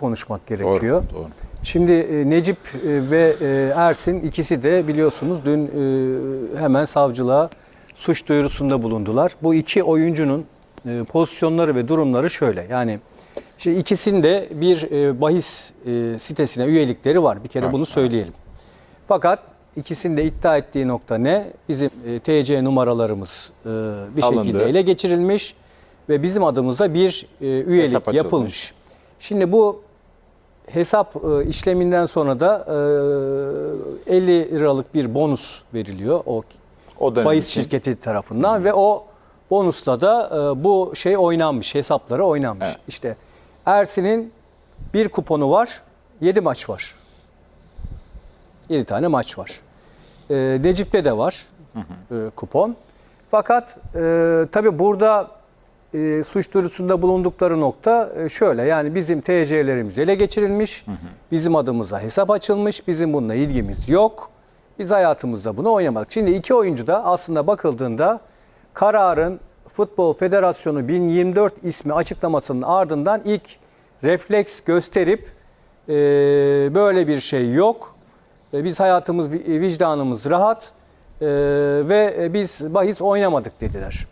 konuşmak gerekiyor. Doğru, doğru. Şimdi e, Necip e, ve e, Ersin ikisi de biliyorsunuz dün e, hemen savcılığa suç duyurusunda bulundular. Bu iki oyuncunun e, pozisyonları ve durumları şöyle. Yani şimdi ikisinde bir e, bahis e, sitesine üyelikleri var. Bir kere Var, bunu evet. söyleyelim. Fakat ikisinde iddia ettiği nokta ne? Bizim e, TC numaralarımız e, bir Alındı. şekilde ele geçirilmiş ve bizim adımıza bir e, üyelik yapılmış. Şimdi bu hesap e, işleminden sonra da e, 50 liralık bir bonus veriliyor o O bahis için. şirketi tarafından ve o bonusla da e, bu şey oynanmış, hesapları oynanmış. Evet. İşte Ersin'in bir kuponu var, 7 maç var. 7 tane maç var. E, Necip'te de var e, kupon. Fakat e, tabii burada e, suç duyurusunda bulundukları nokta e, şöyle. Yani bizim TC'lerimiz ele geçirilmiş, bizim adımıza hesap açılmış, bizim bununla ilgimiz yok. Biz hayatımızda bunu oynamadık. Şimdi iki oyuncu da aslında bakıldığında kararın Futbol Federasyonu 1024 ismi açıklamasının ardından ilk refleks gösterip e, böyle bir şey yok. E, Biz hayatımız, vicdanımız rahat e, ve biz bahis oynamadık dediler.